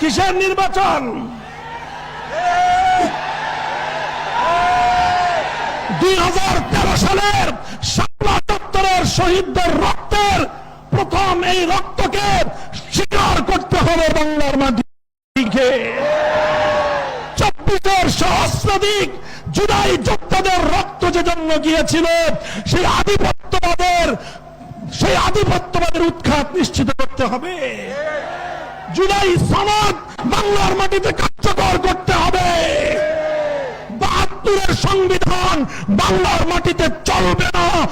কিসের নির্বাচন? দুই হাজার তেরো সালের শাপলা চত্বরের শহীদদের রক্তের প্রথম এই রক্তকে স্বীকার করতে হবে বাংলার মাটিকে। চব্বিশের সহস্রাধিক জুলাই যোদ্ধাদের রক্ত যে জন্য গিয়েছিল, সেই আধিপত্যবাদের সেই আধিপত্যবাদের উৎখাত নিশ্চিত করতে হবে। জুলাই সনদ বাংলার মাটিতে কার্যকর করতে হবে। বাহাত্তরের সংবিধান বাংলার মাটিতে চলবে না না